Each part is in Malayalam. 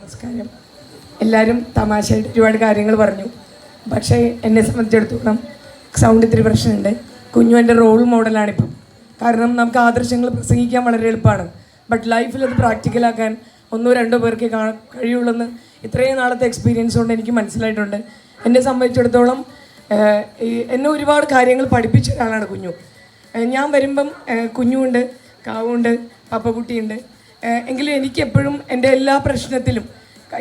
നമസ്കാരം. എല്ലാവരും തമാശയായിട്ട് ഒരുപാട് കാര്യങ്ങൾ പറഞ്ഞു. പക്ഷേ എന്നെ സംബന്ധിച്ചിടത്തോളം സൗണ്ട് ഇത്തിരി പ്രശ്നമുണ്ട്. കുഞ്ഞു എന്റെ റോൾ മോഡലാണിപ്പം കാരണം നമുക്ക് ആദർശങ്ങൾ പ്രസംഗിക്കാൻ വളരെ എളുപ്പമാണ്. ബട്ട് ലൈഫിൽ അത് പ്രാക്ടിക്കലാക്കാൻ ഒന്നോ രണ്ടോ പേർക്ക് കഴിയുള്ളൂ കഴിയുള്ളെന്ന് ഇത്രയും നാളത്തെ എക്സ്പീരിയൻസ് കൊണ്ട് എനിക്ക് മനസ്സിലായിട്ടുണ്ട്. എന്നെ സംബന്ധിച്ചിടത്തോളം എന്നെ ഒരുപാട് കാര്യങ്ങൾ പഠിപ്പിച്ച ഒരാളാണ് കുഞ്ഞു. ഞാൻ വരുമ്പം കുഞ്ഞുണ്ട് കാവുണ്ട് പപ്പക്കുട്ടിയുണ്ട്. എങ്കിലും എനിക്ക് എപ്പോഴും എന്റെ എല്ലാ പ്രശ്നത്തിലും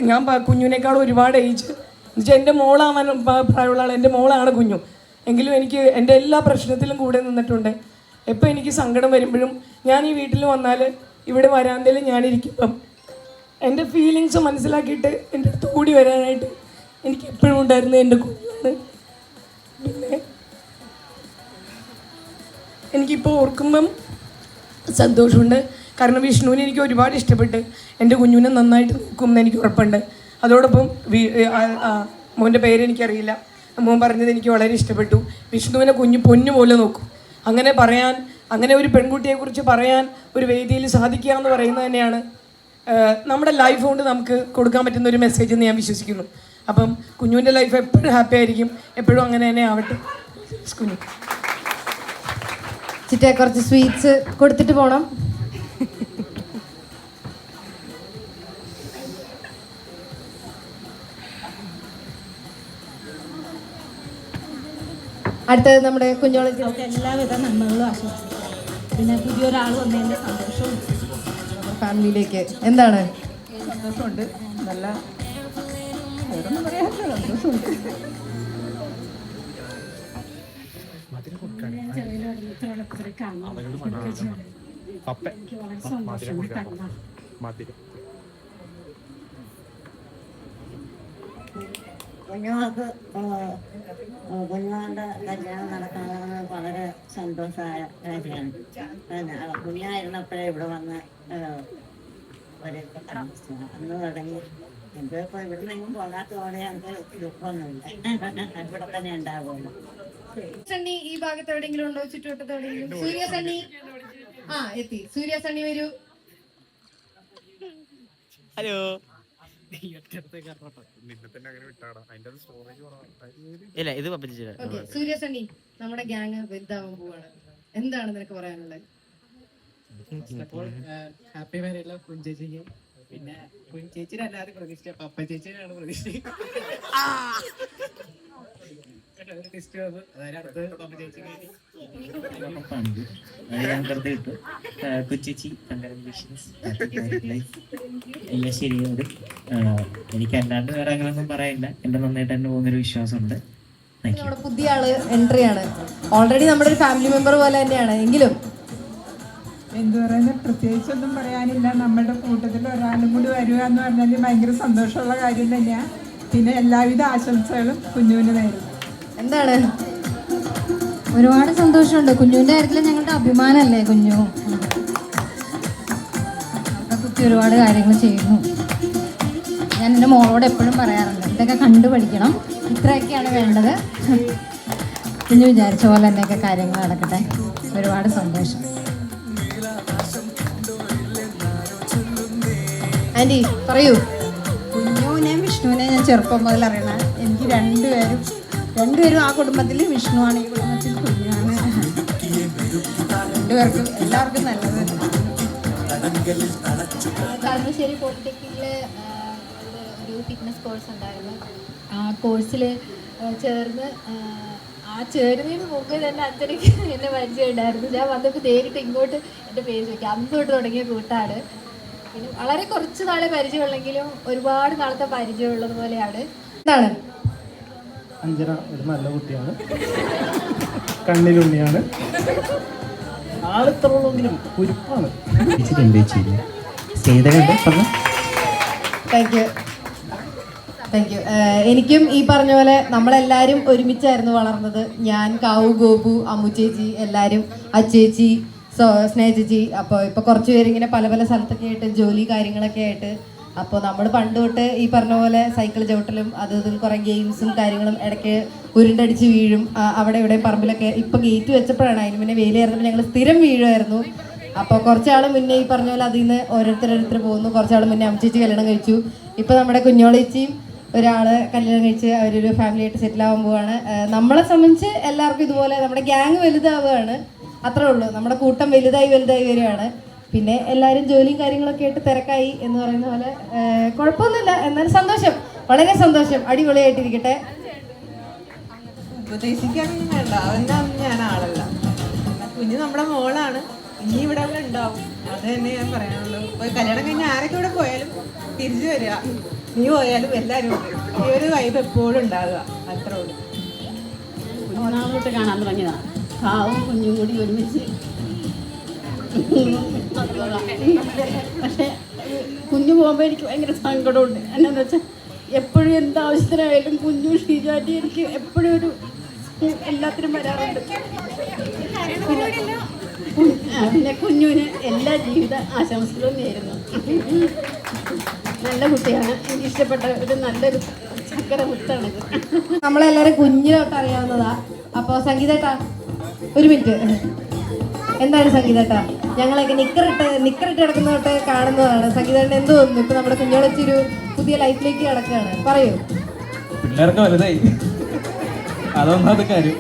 ഞാൻ കുഞ്ഞിനേക്കാൾ ഒരുപാട് ഏജ് എന്നുവെച്ചാൽ എന്റെ മോളാവാൻ പ്രായമുള്ള ആൾ എന്റെ മോളാണ് കുഞ്ഞു. എങ്കിലും എനിക്ക് എന്റെ എല്ലാ പ്രശ്നത്തിലും കൂടെ നിന്നിട്ടുണ്ട്. എപ്പോൾ എനിക്ക് സങ്കടം വരുമ്പോഴും ഞാൻ ഈ വീട്ടിൽ വന്നാൽ ഇവിടെ വരാന്തയിൽ ഞാനിരിക്കുമ്പം എന്റെ ഫീലിങ്സ് മനസ്സിലാക്കിയിട്ട് എന്റെ അടുത്ത് കൂടി വരാനായിട്ട് എനിക്ക് എപ്പോഴും ഉണ്ടായിരുന്നത് എന്റെ കുഞ്ഞാണ്. പിന്നെ എനിക്കിപ്പോൾ ഓർക്കുമ്പം സന്തോഷമുണ്ട്. കാരണം വിഷ്ണുവിനെ എനിക്ക് ഒരുപാട് ഇഷ്ടപ്പെട്ട് എന്റെ കുഞ്ഞുവിനെ നന്നായിട്ട് നോക്കുമെന്ന് എനിക്ക് ഉറപ്പുണ്ട്. അതോടൊപ്പം മോന്റെ പേര് എനിക്കറിയില്ല. മോൻ പറഞ്ഞത് എനിക്ക് വളരെ ഇഷ്ടപ്പെട്ടു. വിഷ്ണുവിനെ കുഞ്ഞു പൊന്നു പോലെ നോക്കും. അങ്ങനെ പറയാൻ അങ്ങനെ ഒരു പെൺകുട്ടിയെക്കുറിച്ച് പറയാൻ ഒരു വേദിയിൽ സാധിക്കുക എന്ന് പറയുന്നത് തന്നെയാണ് നമ്മുടെ ലൈഫ് കൊണ്ട് നമുക്ക് കൊടുക്കാൻ പറ്റുന്ന ഒരു മെസ്സേജ് എന്ന് ഞാൻ വിശ്വസിക്കുന്നു. അപ്പം കുഞ്ഞുവിന്റെ ലൈഫ് എപ്പോഴും ഹാപ്പി ആയിരിക്കും. എപ്പോഴും അങ്ങനെ തന്നെ ആവട്ടെ. കുഞ്ഞു. ചിറ്റ കുറച്ച് സ്വീറ്റ്സ് കൊടുത്തിട്ട് പോണം. അടുത്തത് നമ്മുടെ കുഞ്ഞോളെ എല്ലാവിധ നന്മകളും ആശംസിക്കുന്നു. പിന്നെ പുതിയൊരാൾ വന്നതിന്റെ സന്തോഷവും. ഫാമിലിയിലേക്ക്. എന്താണ്? സന്തോഷമുണ്ട്. നല്ല സന്തോഷമുണ്ട്. കുഞ്ഞുങ്ങൾക്ക് കുഞ്ഞുങ്ങളുടെ കല്യാണം നടക്കുന്നത് വളരെ സന്തോഷമായ കാര്യമാണ് കുഞ്ഞായിരുന്നപ്പോഴേ ഇവിടെ വന്ന് ഒരൊക്കെ താമസിച്ചു. അന്ന് തുടങ്ങി. എന്തിപ്പോ ഇവിടെ നിന്നും പോകാത്തതോടെ ഞങ്ങൾക്ക് ദുഃഖമൊന്നുമില്ല. ഇവിടെ തന്നെ ഉണ്ടാവുള്ളൂ. സണ്ണി ഈ ഭാഗത്ത് എവിടെയെങ്കിലും ഉണ്ടോ? ചുറ്റുവട്ടത്ത് എവിടെയെങ്കിലും? സൂര്യ സണ്ണി? ആ എത്തി. സൂര്യ സണ്ണി വരൂ. ഹലോ. ഇല്ല ഇത് പപ്പച്ചില്ല ഓക്കെ സൂര്യ സണ്ണി നമ്മുടെ ഗ്യാങ് വലുതാവാൻ പോവാണ്. എന്താണ് നിനക്ക് പറയാനുള്ളത്? ഹാപ്പി വരെയുള്ള കുഞ്ചേച്ചിക്ക് പിന്നെ കുഞ്ചേച്ചിനെ അല്ലാതെ പ്രതീക്ഷിച്ച പപ്പ ചേച്ചിനെയാണ് പ്രതീക്ഷിച്ചത്. കൊച്ചിച്ചി കൺഗ്രാജുലേഷൻസ് എല്ലാം ശരിയുണ്ട് എനിക്ക് അല്ലാണ്ട് വേറെ അങ്ങനെയൊന്നും പറയില്ല എന്റെ നന്നായിട്ട് തന്നെ പോകുന്നൊരു വിശ്വാസമുണ്ട് നമ്മുടെ പുതിയ ആൾ എൻട്രി ആണ്. ഓൾറെഡി നമ്മുടെ ഒരു ഫാമിലി മെമ്പർ പോലെ തന്നെയാണ്. എങ്കിലും എന്തു പറയുന്ന? പ്രത്യേകിച്ച് ഒന്നും പറയാനില്ല. നമ്മുടെ കൂട്ടത്തിൽ ഒരാളും കൂടി വരിക എന്ന് പറഞ്ഞാൽ ഭയങ്കര സന്തോഷമുള്ള കാര്യം തന്നെയാണ് പിന്നെ എല്ലാവിധ ആശംസകളും കുഞ്ഞുവിന് നേരുന്നു. എന്താണ്? ഒരുപാട് സന്തോഷമുണ്ട്. കുഞ്ഞുവിന്റെ കാര്യത്തിൽ ഞങ്ങളുടെ അഭിമാനല്ലേ കുഞ്ഞു? അവരുടെ കുട്ടി ഒരുപാട് കാര്യങ്ങൾ ചെയ്യുന്നു. ഞാൻ എന്റെ മോളോട് എപ്പോഴും പറയാറുണ്ട് ഇതൊക്കെ കണ്ടു പഠിക്കണം. ഇത്രയൊക്കെയാണ് വേണ്ടത്. കുഞ്ഞു വിചാരിച്ച പോലെ തന്നെയൊക്കെ കാര്യങ്ങൾ നടക്കട്ടെ. ഒരുപാട് സന്തോഷം. ആന്റി പറയൂ. കുഞ്ഞുവിനെയും വിഷ്ണുവിനെയും ഞാൻ ചെറുപ്പം മുതൽ അറിയണ എനിക്ക് രണ്ടുപേരും രണ്ടുപേരും ആ കുടുംബത്തിൽ വിഷ്ണുവാണ് ഈ കുടുംബത്തിൽ കുഞ്ഞാണ്. രണ്ടുപേർക്കും എല്ലാവർക്കും നല്ലത്. കളമശ്ശേരി പോളിടെക്നിക്കിൽ ഒരു ഫിറ്റ്നസ് കോഴ്സ് ഉണ്ടായിരുന്നു. ആ കോഴ്സിൽ ചേർന്ന് ആ, ചേരുന്നതിന് മുമ്പേ തന്നെ അച്ഛനക്ക് എന്നെ പരിചയം ഉണ്ടായിരുന്നു ഞാൻ വന്നപ്പോൾ നേരിട്ട് ഇങ്ങോട്ട് എന്റെ പേര് ചോദിക്കാം. അന്ന് തൊട്ട് തുടങ്ങിയ കൂട്ടാണ്. പിന്നെ വളരെ കുറച്ച് നാളെ പരിചയമുള്ളെങ്കിലും ഒരുപാട് നാളത്തെ പരിചയമുള്ളത് പോലെയാണ് എന്താണ്? അഞ്ജന ഒരു നല്ല കുട്ടിയാണ്. കണ്ണിലുണ്ണിയാണ് ആളിത്രയുള്ളെങ്കിലും കുരുപ്പാണ്. താങ്ക് യു താങ്ക് യു എനിക്കും ഈ പറഞ്ഞ പോലെ നമ്മളെല്ലാവരും ഒരുമിച്ചായിരുന്നു വളർന്നത്. ഞാൻ കാവു ഗോപു അമ്മു ചേച്ചി എല്ലാവരും അച്ചേച്ചി സോ സ്നേഹ ചേച്ചി. അപ്പോൾ ഇപ്പോൾ കുറച്ച് പല പല സ്ഥലത്തൊക്കെ ആയിട്ട് ജോലി കാര്യങ്ങളൊക്കെ ആയിട്ട് അപ്പോൾ നമ്മൾ പണ്ട് തൊട്ട് ഈ പറഞ്ഞ പോലെ സൈക്കിൾ ചവിട്ടലും അത് ഇതും കുറേ ഗെയിംസും കാര്യങ്ങളും ഇടയ്ക്ക് ഉരുണ്ടടിച്ച് വീഴും. അവിടെ ഇവിടെ പറമ്പിലൊക്കെ ഇപ്പം ഗേറ്റ് വെച്ചപ്പോഴാണ് അതിന് മുന്നേ വെയിലായിരുന്നപ്പോൾ ഞങ്ങൾ സ്ഥിരം വീഴുമായിരുന്നു അപ്പോൾ കുറച്ചാൾ മുന്നേ ഈ പറഞ്ഞ പോലെ അതിൽ നിന്ന് ഓരോരുത്തരോരുത്തർ പോകുന്നു. കുറച്ചാൾ മുന്നേ അമ്മച്ചേച്ചി കല്യാണം കഴിച്ചു. ഇപ്പോൾ നമ്മുടെ കുഞ്ഞോളേച്ചിയും ഒരാൾ കല്യാണം കഴിച്ച് അവരൊരു ഫാമിലി ആയിട്ട് സെറ്റിൽ ആവാൻ പോവാണ്. നമ്മളെ സംബന്ധിച്ച് എല്ലാവർക്കും ഇതുപോലെ നമ്മുടെ ഗ്യാങ് വലുതാവുകയാണ്. അത്രേ ഉള്ളൂ. നമ്മുടെ കൂട്ടം വലുതായി വലുതായി വരികയാണ്. പിന്നെ എല്ലാവരും ജോലിയും കാര്യങ്ങളൊക്കെ ആയിട്ട് തിരക്കായി എന്ന് പറയുന്ന പോലെ കുഴപ്പമൊന്നുമില്ല. എന്നാലും സന്തോഷം. വളരെ സന്തോഷം. അടിപൊളിയായിട്ടിരിക്കട്ടെ. ഉപദേശിക്കാനൊന്നും വേണ്ട. അവന്റെ ഒന്നും ഞാൻ ആളല്ല. കുഞ്ഞ് നമ്മുടെ മോളാണ്. ഇനി ഇവിടെ അവിടെ ഉണ്ടാവും. അത് തന്നെ ഞാൻ പറയാനുള്ളൂ. ഇപ്പൊ കല്യാണം കഴിഞ്ഞ് ആരൊക്കെ ഇവിടെ പോയാലും തിരിച്ചു വരിക. നീ പോയാലും എല്ലാവരും ഈ ഒരു വൈബ് എപ്പോഴും ഉണ്ടാകുക അത്രേ ഉള്ളൂ. മൂന്നാമത്തെ കാണാൻ തുടങ്ങിയതാണ് കാവും കുഞ്ഞും കൂടി ഒരുമിച്ച് പക്ഷേ കുഞ്ഞു പോകുമ്പോൾ എനിക്ക് ഭയങ്കര സങ്കടമുണ്ട്. എന്നാന്ന് വെച്ചാൽ എപ്പോഴും എന്താവശ്യത്തിനായാലും കുഞ്ഞു ഷീജാറ്റി എനിക്ക് എപ്പോഴും ഒരു എല്ലാത്തിനും വരാറുണ്ട്. പിന്നെ കുഞ്ഞുവിന് എല്ലാ ജീവിത ആശംസകളും നേരുന്നു. നല്ല കുട്ടിയാണ്. എനിക്ക് ഇഷ്ടപ്പെട്ട ഒരു നല്ലൊരു ചക്കര മുത്താണിത് നമ്മളെല്ലാവരും കുഞ്ഞു തൊട്ട് അറിയാവുന്നതാ. അപ്പോൾ സംഗീതേട്ടാ ഒരു മിനിറ്റ്. എന്താണ് സംഗീതേട്ടാ? ഞങ്ങളൊക്കെ നിക്കറിട്ട് നിക്കറിട്ട് കിടക്കുന്ന തൊട്ട് കാണുന്നതാണ്. സംഗീതം എന്ത് തോന്നുന്നു? ഇപ്പൊ നമ്മുടെ കുഞ്ഞോളച്ചൊരു പുതിയ ലൈഫിലേക്ക് കിടക്കുകയാണ്. പറയൂ. പിള്ളേർക്ക് വലുതായി. അതൊന്നാമത്തെ കാര്യം.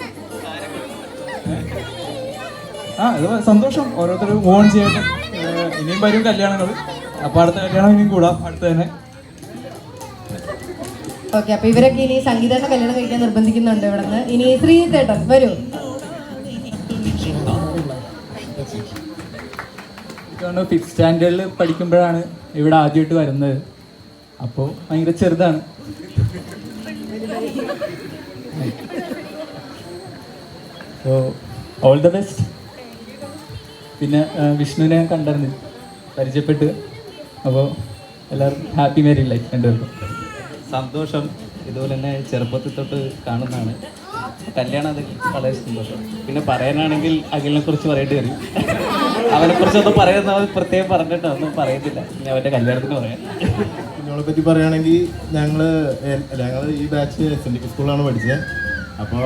ആ അത് സന്തോഷം. ഓരോരുത്തർ ഓൺ ചെയ്യട്ടെ. ഇനിയും വരും കല്യാണങ്ങൾ. അപ്പൊ അടുത്ത കല്യാണം ഇനിയും കൂടാം. അടുത്ത് തന്നെ. ഓക്കെ അപ്പൊ ഇവരൊക്കെ ഇനി സംഗീതന്റെ കല്യാണം കഴിക്കാൻ നിർബന്ധിക്കുന്നുണ്ട് ഇവിടെ നിന്ന് ഇനി ശ്രീതേട്ടൻ വരൂ. ഇതുകൊണ്ട് ഫിഫ്ത് സ്റ്റാൻഡേർഡിൽ പഠിക്കുമ്പോഴാണ് ഇവിടെ ആദ്യമായിട്ട് വരുന്നത്. അപ്പോൾ ഭയങ്കര ചെറുതാണ്. ഓൾ ദ ബെസ്റ്റ് പിന്നെ വിഷ്ണുവിനെ ഞാൻ കണ്ടായിരുന്നു പരിചയപ്പെട്ട്. അപ്പോൾ എല്ലാവർക്കും ഹാപ്പി മാരി ലൈഫ് രണ്ടുപേർക്കും. സന്തോഷം. ഇതുപോലെ തന്നെ ചെറുപ്പത്തിൽ തൊട്ട് കാണുന്നതാണ്. കല്യാണം അത് വളരെ സന്തോഷം. പിന്നെ പറയാനാണെങ്കിൽ അഖിലിനെ കുറിച്ച് പറയേണ്ടി വരും. അവനെ കുറിച്ച് ഒന്നും പറയുന്ന പ്രത്യേകം പറഞ്ഞിട്ട് ഒന്നും പറയുന്നില്ല. ഇനി അവന്റെ കല്യാണത്തിന് പറയാം. കുഞ്ഞോളെ പറ്റി പറയുകയാണെങ്കിൽ ഞങ്ങൾ ഞങ്ങൾ ഈ ബാച്ച് എസ് എൻ ഡി സ്കൂളിലാണ് പഠിച്ചത്. അപ്പോൾ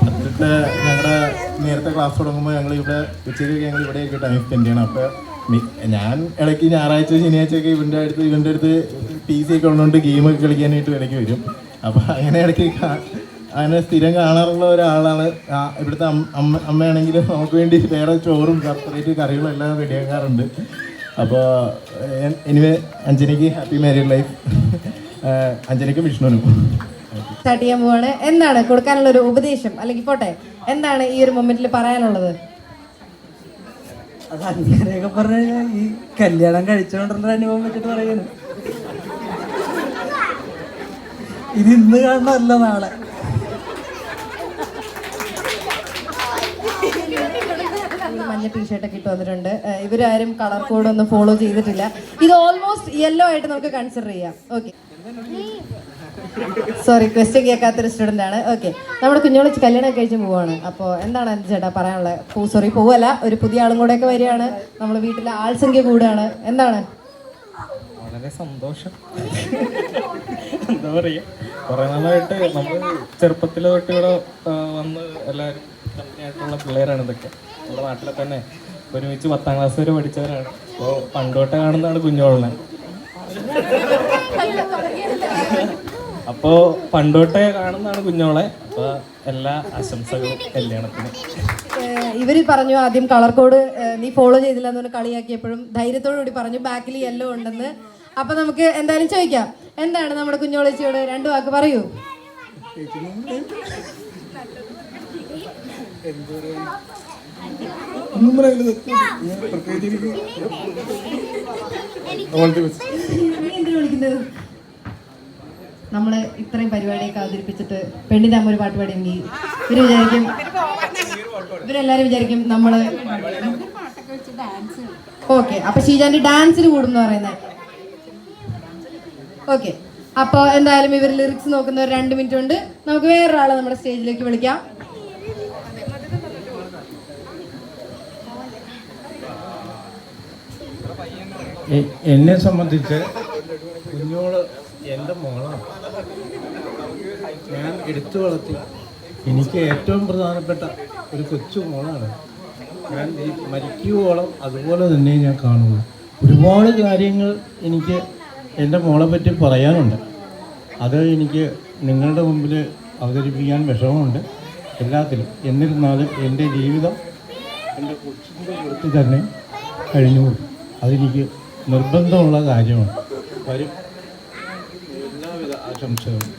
പത്തിട്ട് ഞങ്ങളുടെ നേരത്തെ ക്ലാസ് തുടങ്ങുമ്പോൾ ഞങ്ങൾ ഇവിടെ ഉച്ചയ്ക്ക് ഞങ്ങൾ ഇവിടെയൊക്കെ ടൈം സ്പെൻഡ് ചെയ്യണം. അപ്പോൾ ഞാൻ ഇടയ്ക്ക് ഞായറാഴ്ച ശനിയാഴ്ചയൊക്കെ ഇവന്റെ അടുത്ത് ഇവന്റെ അടുത്ത് പി സി ഒക്കെ ഉള്ളതുകൊണ്ട് ഗെയിമൊക്കെ കളിക്കാനായിട്ട് ഇടയ്ക്ക് വരും. അപ്പോൾ അങ്ങനെ ഇടയ്ക്ക് അങ്ങനെ സ്ഥിരം കാണാറുള്ള ഒരാളാണ്. ഇവിടുത്തെ അമ്മ അമ്മയാണെങ്കിലും അമ്മയാണെങ്കിൽ നമുക്ക് വേണ്ടി വേറെ ചോറും സെപ്പറേറ്റ് കറികളും എല്ലാം റെഡിയാക്കാറുണ്ട്. അപ്പോൾ എനിവേ അഞ്ജനയ്ക്ക് ഹാപ്പി മാരീഡ് ലൈഫ്. അഞ്ജനയ്ക്കും വിഷ്ണുവിനും. സ്റ്റാർട്ട് ചെയ്യാൻ പോവാണ്. എന്താണ് കൊടുക്കാനുള്ള ഒരു ഉപദേശം? അല്ലെങ്കിൽ പോട്ടെ എന്താണ് ഈ ഒരു മൊമെന്റിൽ പറയാനുള്ളത്? അത് അങ്ങനെയൊക്കെ പറഞ്ഞു ഈ കല്യാണം കഴിച്ചുകൊണ്ടുള്ള അനുഭവം വെച്ചിട്ട് പറയുന്നു. ഇത് ഇന്ന് കാണണമല്ല നാളെ ഈ മഞ്ഞ ടീഷർട്ടൊക്കെ ഇട്ട് വന്നിട്ടുണ്ട് ഇവരാരും കളർ കോഡ് ഒന്നും ഫോളോ ചെയ്തിട്ടില്ല. ഇത് ഓൾമോസ്റ്റ് യെല്ലോ ആയിട്ട് നമുക്ക് കൺസിഡർ ചെയ്യാം. ഓക്കെ സോറി ക്വസ്റ്റ്യൻ കേൾക്കാത്തൊരു സ്റ്റുഡന്റ് ആണ്. ഓക്കെ നമ്മുടെ കുഞ്ഞോളിച്ച് കല്യാണം കഴിച്ച് പോവാണ്. അപ്പോൾ എന്താണ് ചേട്ടാ പറയാനുള്ളത് സോറി പോവല്ല. ഒരു പുതിയ ആളും കൂടെ ഒക്കെ വരികയാണ്. നമ്മൾ വീട്ടിലെ ആൾ സംഖ്യ കൂടുകയാണ് എന്താണ്? വളരെ സന്തോഷം. എന്താ പറയുക കുറേ നാളായിട്ട് നമ്മൾ ചെറുപ്പത്തിലെ തൊട്ട് ഇവിടെ വന്ന് എല്ലാവരും കമ്പനിയായിട്ടുള്ള പിള്ളേരാണ് ഇതൊക്കെ. നമ്മുടെ നാട്ടിലെ തന്നെ ഒരുമിച്ച് പത്താം ക്ലാസ് വരെ പഠിച്ചവരാണ്. അപ്പോൾ പണ്ടോട്ടെ കാണുന്നതാണ് കുഞ്ഞോളനെ. അപ്പോൾ പണ്ടോട്ടെ കാണുന്നതാണ് കുഞ്ഞോളെ. അപ്പോൾ എല്ലാ ആശംസകളും കല്യാണത്തിന്. ഇവർ പറഞ്ഞു ആദ്യം കളർ കോഡ് നീ ഫോളോ ചെയ്തില്ല എന്ന് പറഞ്ഞ് കളിയാക്കിയപ്പോഴും ധൈര്യത്തോടു കൂടി പറഞ്ഞു ബാക്കിൽ യെല്ലോ ഉണ്ടെന്ന്. അപ്പൊ നമുക്ക് എന്തായാലും ചോദിക്കാം. എന്താണ് നമ്മുടെ കുഞ്ഞോളച്ചിയോട്? രണ്ടു വാക്ക് പറയൂ. നമ്മൾ ഇത്രയും പരിപാടിയൊക്കെ അവതരിപ്പിച്ചിട്ട് പെണ്ണിന്റെ അമ്മ ഒരു പാട്ട് പാടിയെങ്കിൽ ഇവർ വിചാരിക്കും ഇവരെല്ലാരും വിചാരിക്കും നമ്മൾ ഓക്കെ അപ്പൊ ഷീജാന്റെ ഡാൻസിന് കൂടുന്നു പറയുന്നത് ഓക്കെ അപ്പോൾ എന്തായാലും ഇവർ ലിറിക്സ് നോക്കുന്ന ഒരു രണ്ട് മിനിറ്റ് ഉണ്ട് നമുക്ക് വേറൊരാളെ നമ്മുടെ സ്റ്റേജിലേക്ക് വിളിക്കാം. എന്നെ സംബന്ധിച്ച് കുഞ്ഞോൾ എന്റെ മോളാണ്. ഞാൻ എടുത്തു വളർത്തി. എനിക്ക് ഏറ്റവും പ്രധാനപ്പെട്ട ഒരു കൊച്ചു മോളാണ്. ഞാൻ ഈ മരിക്കുവോളം അതുപോലെ തന്നെ ഞാൻ കാണുന്നു. ഒരുപാട് കാര്യങ്ങൾ എനിക്ക് എന്റെ മോളെ പറ്റി പറയാനുണ്ട്. അത് എനിക്ക് നിങ്ങളുടെ മുമ്പിൽ അവതരിപ്പിക്കാൻ വിഷമമുണ്ട്. എല്ലാത്തിലും എന്നിരുന്നാലും എന്റെ ജീവിതം എന്റെ കൊച്ചിന്റെ കൊടുത്ത് തന്നെ കഴിഞ്ഞു. അതെനിക്ക് നിർബന്ധമുള്ള കാര്യമാണ്. വരും. എല്ലാവിധ ആശംസകളും.